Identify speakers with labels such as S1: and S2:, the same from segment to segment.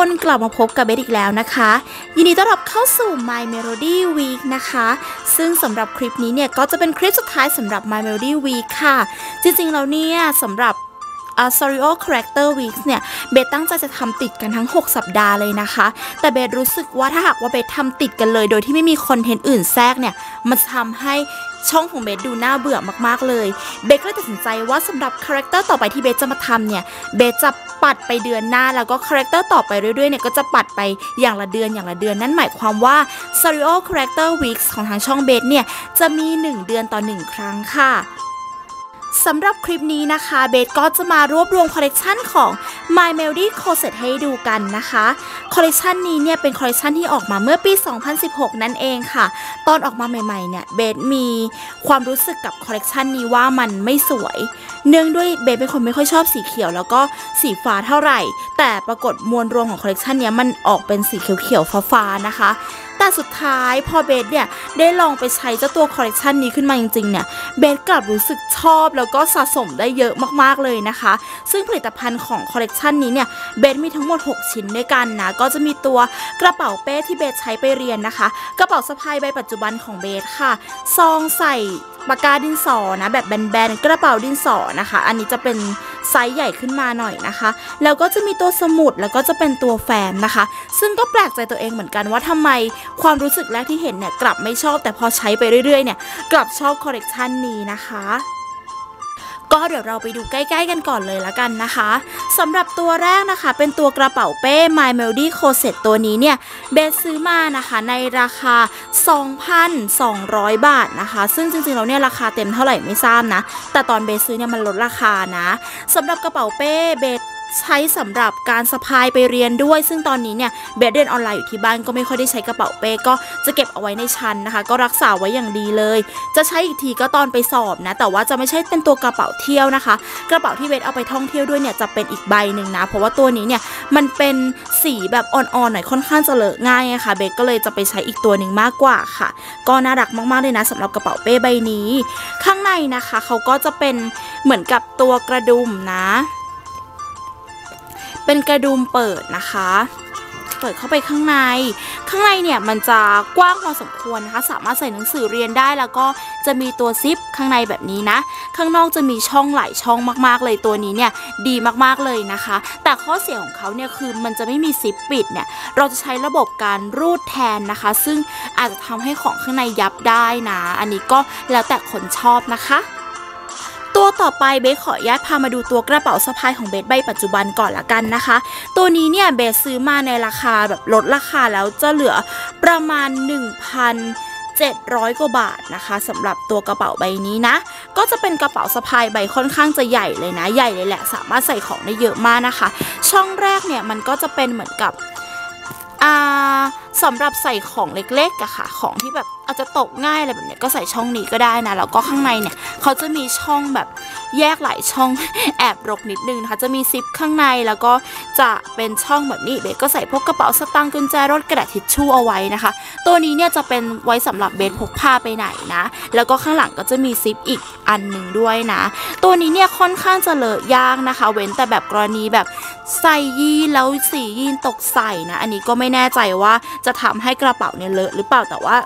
S1: คนกลับมาพบกับเบสอีกแล้วนะคะ ยินดีต้อนรับเข้าสู่ My Melody Week นะคะ ซึ่งสำหรับคลิปนี้เนี่ยก็จะเป็นคลิปสุดท้ายสำหรับ My Melody Week ค่ะ จริงๆแล้วเนี่ยสำหรับ a s o r i o Character Weeks เนี่ย เบสตั้งใจจะทำติดกันทั้ง 6 สัปดาห์เลยนะคะ แต่เบสรู้สึกว่าถ้าหากว่าเบสทำติดกันเลย โดยที่ไม่มีคอนเทนต์อื่นแทรกเนี่ย มันจะทำให้ช่องของเบสดูน่าเบื่อมากๆเลย เบสก็เลยตัดสินใจว่าสำหรับคาแรคเตอร์ต่อไปที่เบสจะมาทำเนี่ย เบสจะปัดไปเดือนหน้า แล้วก็คาแรคเตอร์ต่อไปเรื่อยๆเนี่ยก็จะปัดไปอย่างละเดือนอย่างละเดือน นั่นหมายความว่า s o r i o Character Weeks ของทางช่องเบสเนี่ยจะมี 1 เดือนต่อ 1 ครั้งค่ะ สำหรับคลิปนี้นะคะเบสก็จะมารวบรวมคอลเลกชันของ My Melody Closet ให้ดูกันนะคะคอลเลกชันนี้เนี่ยเป็นคอลเลกชันที่ออกมาเมื่อปี 2016 นั่นเองค่ะ ตอนออกมาใหม่ๆเนี่ยเบสมีความรู้สึกกับคอลเลกชันนี้ว่ามันไม่สวย เนื่องด้วยเบสเป็นคนไม่ค่อยชอบสีเขียว แล้วก็สีฟ้าเท่าไหร่ แต่ปรากฏมวลรวมของคอลเลกชันนี้มันออกเป็นสีเขียวๆฟ้าๆนะคะ แต่สุดท้ายพอเบสเนี่ยได้ลองไปใช้เจ้าตัวคอลเลกชันนี้ขึ้นมาจริงๆเนี่ยเบสกลับรู้สึกชอบแล้วก็สะสมได้เยอะมากๆเลยนะคะ ซึ่งผลิตภัณฑ์ของคอลเลกชันนี้เนี่ยเบสมีทั้งหมด 6 ชิ้นด้วยกันนะก็จะมีตัวกระเป๋าเป้ที่เบสใช้ไปเรียนนะคะ กระเป๋าสะพายใบปัจจุบันของเบสค่ะซองใส่ปากกาดินสอนะแบบแบนๆกระเป๋าดินสอนะคะ อันนี้จะเป็นไซส์ใหญ่ขึ้นมาหน่อยนะคะ แล้วก็จะมีตัวสมุดแล้วก็จะเป็นตัวแฟ้มนะคะ ซึ่งก็แปลกใจตัวเองเหมือนกันว่าทำไมความรู้สึกแรกที่เห็นเนี่ยกลับไม่ชอบแต่พอใช้ไปเรื่อยๆเนี่ยกลับชอบคอลเลกชันนี้นะคะ ก็เดี๋ยวเราไปดูใกล้ ๆ กันก่อนเลยละกันนะคะสำหรับตัวแรกนะคะ เป็นตัวกระเป๋าเป้ My Melody Closet ตัวนี้เนี่ยเบสซื้อมานะคะในราคา 2,200 บาทนะคะ ซึ่งจริงๆแล้วเนี่ยราคาเต็มเท่าไหร่ไม่ทราบนะ แต่ตอนเบสซื้อเนี่ยมันลดราคานะสำหรับกระเป๋าเป้เบส ใช้สำหรับการสะพายไปเรียนด้วย ซึ่งตอนนี้เนี่ยเบสเรียนออนไลน์อยู่ที่บ้านก็ไม่ค่อยได้ใช้กระเป๋าเป้ก็จะเก็บเอาไว้ในชั้นนะคะ ก็รักษาไว้อย่างดีเลย จะใช้อีกทีก็ตอนไปสอบนะแต่ว่าจะไม่ใช่เป็นตัวกระเป๋าเที่ยวนะคะ กระเป๋าที่เบสเอาไปท่องเที่ยวด้วยเนี่ยจะเป็นอีกใบหนึ่งนะเพราะว่าตัวนี้เนี่ยมันเป็นสีแบบอ่อนๆหน่อยค่อนข้างจะเลอะง่ายอะค่ะเบสก็เลยจะไปใช้อีกตัวหนึ่งมากกว่าค่ะ ก็น่ารักมากๆเลยนะสำหรับกระเป๋าเป้ใบนี้ ข้างในนะคะเขาก็จะเป็นเหมือนกับตัวกระดุมนะ เป็นกระดุมเปิดนะคะ เปิดเข้าไปข้างใน ข้างในเนี่ยมันจะกว้างพอสมควรนะคะ สามารถใส่หนังสือเรียนได้แล้วก็จะมีตัวซิปข้างในแบบนี้นะ ข้างนอกจะมีช่องหลายช่องมากๆเลยตัวนี้เนี่ยดีมากๆเลยนะคะ แต่ข้อเสียของเขาเนี่ยคือมันจะไม่มีซิปปิดเนี่ย เราจะใช้ระบบการรูดแทนนะคะ ซึ่งอาจจะทำให้ของข้างในยับได้นะ อันนี้ก็แล้วแต่คนชอบนะคะ ตัวต่อไปเบสขออนุญาตพามาดูตัวกระเป๋าสะพายของเบสใบปัจจุบันก่อนละกันนะคะ ตัวนี้เนี่ยเบสซื้อมาในราคาแบบลดราคาแล้วจะเหลือประมาณ1,700 กว่าบาทนะคะสำหรับตัวกระเป๋าใบนี้นะ ก็จะเป็นกระเป๋าสะพายใบค่อนข้างจะใหญ่เลยนะ ใหญ่เลยแหละสามารถใส่ของได้เยอะมากนะคะ ช่องแรกเนี่ยมันก็จะเป็นเหมือนกับอ่าสำหรับใส่ของเล็กๆอะค่ะ ของที่แบบ อาจจะตกง่ายอะไรแบบนี้ก็ใส่ช่องนี้ก็ได้นะแล้วก็ข้างในเนี่ยเขาจะมีช่องแบบแยกหลายช่องแอบรกนิดนึงนะคะจะมีซิปข้างในแล้วก็จะเป็นช่องแบบนี้เบสก็ใส่พวกกระเป๋าสตางค์กุญแจรถกระดาษทิชชู่เอาไว้นะคะ ตัวนี้เนี่ยจะเป็นไว้สำหรับเบสพกพาไปไหนนะ แล้วก็ข้างหลังก็จะมีซิปอีกอันหนึ่งด้วยนะ ตัวนี้เนี่ยค่อนข้างจะเลอะยากนะคะ เว้นแต่แบบกรณีแบบใส่ยีนแล้วสียีนตกใส่นะ อันนี้ก็ไม่แน่ใจว่าจะทำให้กระเป๋าเนี่ยเลอะหรือเปล่าแต่ว่า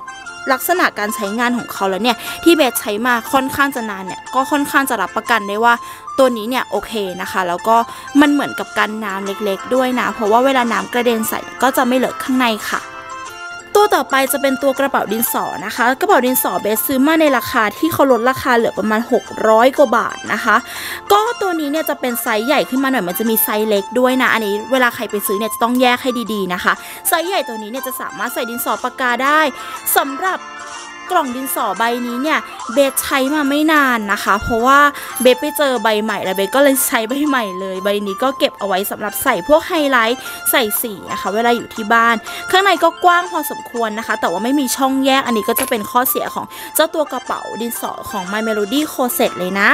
S1: ลักษณะการใช้งานของเขาแล้วเนี่ยที่เบสใช้มาค่อนข้างจะนานเนี่ยก็ค่อนข้างจะรับประกันได้ว่าตัวนี้เนี่ยโอเคนะคะ แล้วก็มันเหมือนกับกันน้ำเล็กๆ ด้วยนะ เพราะว่าเวลาน้ำกระเด็นใส่ก็จะไม่เหลอะข้างในค่ะ ตัวต่อไปจะเป็นตัวกระเป๋าดินสอนะคะ กระเป๋าดินสอเบสซื้อมาในราคาที่เขาลดราคาเหลือประมาณ 600 กว่าบาทนะคะ ก็ตัวนี้เนี่ยจะเป็นไซส์ใหญ่ขึ้นมาหน่อยมันจะมีไซส์เล็กด้วยนะ อันนี้เวลาใครไปซื้อเนี่ยจะต้องแยกให้ดีๆนะคะ ไซส์ใหญ่ตัวนี้เนี่ยจะสามารถใส่ดินสอปากกาได้สำหรับ กล่องดินสอใบนี้เนี่ยเบสใช้มาไม่นานนะคะ เพราะว่าเบสไปเจอใบใหม่แล้วเบสก็เลยใช้ใบใหม่เลยใบนี้ก็เก็บเอาไว้สำหรับใส่พวกไฮไลท์ใส่สีนะคะเวลาอยู่ที่บ้าน ข้างในก็กว้างพอสมควรนะคะ แต่ว่าไม่มีช่องแยกอันนี้ก็จะเป็นข้อเสียของเจ้าตัวกระเป๋าดินสอของ My Melody Closet เลยนะ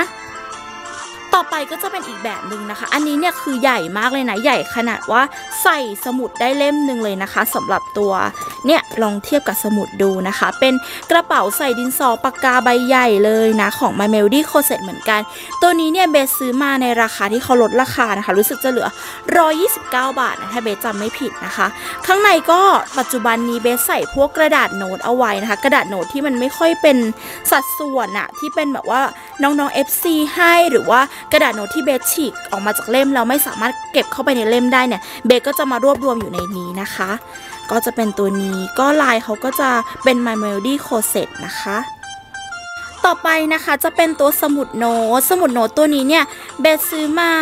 S1: ไปก็จะเป็นอีกแบบหนึ่งนะคะ อันนี้เนี่ยคือใหญ่มากเลยนะ ใหญ่ขนาดว่าใส่สมุดได้เล่มหนึ่งเลยนะคะสำหรับตัวเนี่ยลองเทียบกับสมุดดูนะคะ เป็นกระเป๋าใส่ดินสอปากกาใบใหญ่เลยนะ ของ My Melody c o s e t เหมือนกัน ตัวนี้เนี่ยเบสซื้อมาในราคาที่เขาลดราคานะคะ รู้สึกจะเหลือ 129 บาทนะถ้าเบสจำไม่ผิดนะคะ ข้างในก็ปัจจุบันนี้เบสใส่พวกกระดาษโน้ตเอาไว้นะคะ กระดาษโน้ตที่มันไม่ค่อยเป็นสัดส่วนอะที่เป็นแบบว่าน้องๆ FC ให้หรือว่ากระดาษโน้ตที่เบสฉีกออกมาจากเล่มเราไม่สามารถเก็บเข้าไปในเล่มได้เนี่ยเบสก็จะมารวบรวมอยู่ในนี้นะคะ ก็จะเป็นตัวนี้ก็ลายเขาก็จะเป็น My Melody c o s e t นะคะ ต่อไปนะคะจะเป็นตัวสมุดโน้ตสมุดโน้ตตัวนี้เนี่ยเบสซื้อมา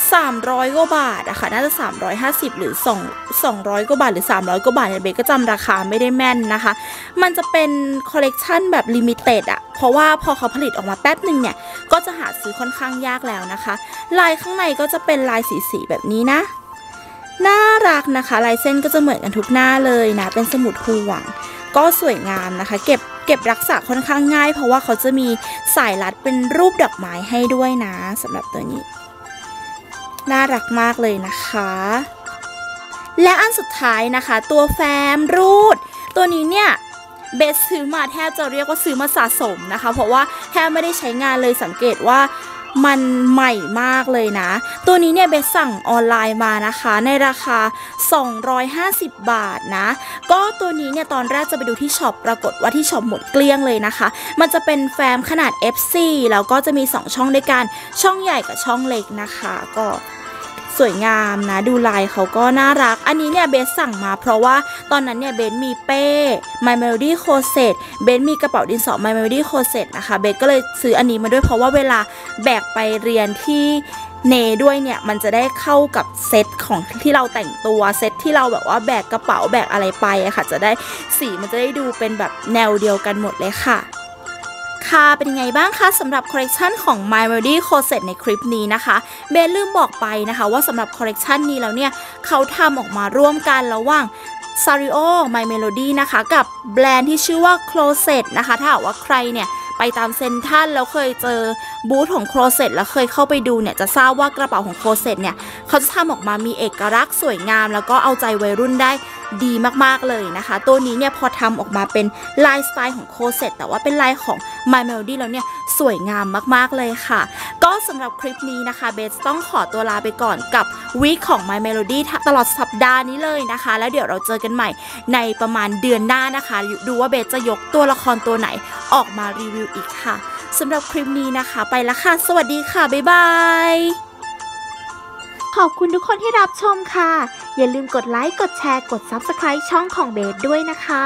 S1: 300กว่าบาทอะค่ะน่าจะ 350 หรือ 2 200กว่าบาทหรือ 300กว่าบาทเนี่ยเบสก็จำราคาไม่ได้แม่นนะคะ มันจะเป็นคอลเลกชันแบบลิมิเต็ดอะเพราะว่าพอเขาผลิตออกมาแป๊บหนึ่งเนี่ยก็จะหาซื้อค่อนข้างยากแล้วนะคะ ลายข้างในก็จะเป็นลายสีๆแบบนี้นะน่ารักนะคะลายเส้นก็จะเหมือนกันทุกหน้าเลยนะเป็นสมุดห่วง ก็สวยงามนะคะ เก็บเก็บรักษาค่อนข้างง่าย เพราะว่าเขาจะมีสายรัดเป็นรูปดอกไม้ให้ด้วยนะสำหรับตัวนี้ น่ารักมากเลยนะคะ และอันสุดท้ายนะคะ ตัวแฟ้มรูด ตัวนี้เนี่ยเบสซื้อมาแทบจะเรียกว่าซื้อมาสะสมนะคะ เพราะว่าแทบไม่ได้ใช้งานเลยสังเกตว่า มันใหม่มากเลยนะ ตัวนี้เนี่ยเบสสั่งออนไลน์มานะคะ ในราคา 250 บาทนะ ก็ตัวนี้เนี่ยตอนแรกจะไปดูที่ช็อปปรากฏว่าที่ช็อปหมดเกลี้ยงเลยนะคะ มันจะเป็นแฟ้มขนาด FC แล้วก็จะมี 2 ช่องด้วยกัน ช่องใหญ่กับช่องเล็กนะคะ ก็ สวยงามนะ ดูลายเขาก็น่ารัก อันนี้เนี่ยเบสสั่งมาเพราะว่าตอนนั้นเนี่ยเบสมีเป้ My Melody c o s e t เบสมีกระเป๋าดินสอ My Melody c o s e t นะคะ เบสก็เลยซื้ออันนี้มาด้วยเพราะว่าเวลาแบกไปเรียนที่เนด้วยเนี่ย มันจะได้เข้ากับเซตของที่เราแต่งตัวเซตที่เราแบบว่าแบกกระเป๋าแบกอะไรไปอะค่ะ จะได้สีมันจะได้ดูเป็นแบบแนวเดียวกันหมดเลยค่ะ ค่ะเป็นยังไงบ้างคะสำหรับคอลเลกชันของ My Melody c o s e t ในคลิปนี้นะคะเบนลืมบอกไปนะคะว่าสำหรับคอลเลกชันนี้แล้วเนี่ย เขาทำออกมาร่วมกันระหว่าง s a r i o My Melody นะคะ กับแบรนด์ที่ชื่อว่า Closet นะคะ ถ้าหากว่าใครเนี่ย ตามเซนทันแล้วเคยเจอบูธของ Closet แล้วเคยเข้าไปดูเนี่ยจะทราบว่ากระเป๋าของ Closet เนี่ยเขาจะทำออกมามีเอกลักษณ์สวยงาม แล้วก็เอาใจวัยรุ่นได้ดีมากๆเลยนะคะ ตัวนี้เนี่ยพอทำออกมาเป็นลายสไตล์ของ Closet แต่ว่าเป็นลายของ My Melody แล้วเนี่ยสวยงามมากๆเลยค่ะ ก็สำหรับคลิปนี้นะคะเบสต้องขอตัวลาไปก่อนกับวีคของ My Melody ตลอดสัปดาห์นี้เลยนะคะ แล้วเดี๋ยวเราเจอกันใหม่ในประมาณเดือนหน้านะคะ ดูว่าเบสจะยกตัวละครตัวไหน ออกมารีวิวอีกค่ะสำหรับคลิปนี้นะคะ ไปละค่ะ สวัสดีค่ะ บ๊ายบาย
S2: ขอบคุณทุกคนที่รับชมค่ะ อย่าลืมกดไลค์ กดแชร์ กด Subscribe ช่องของเบสด้วยนะคะ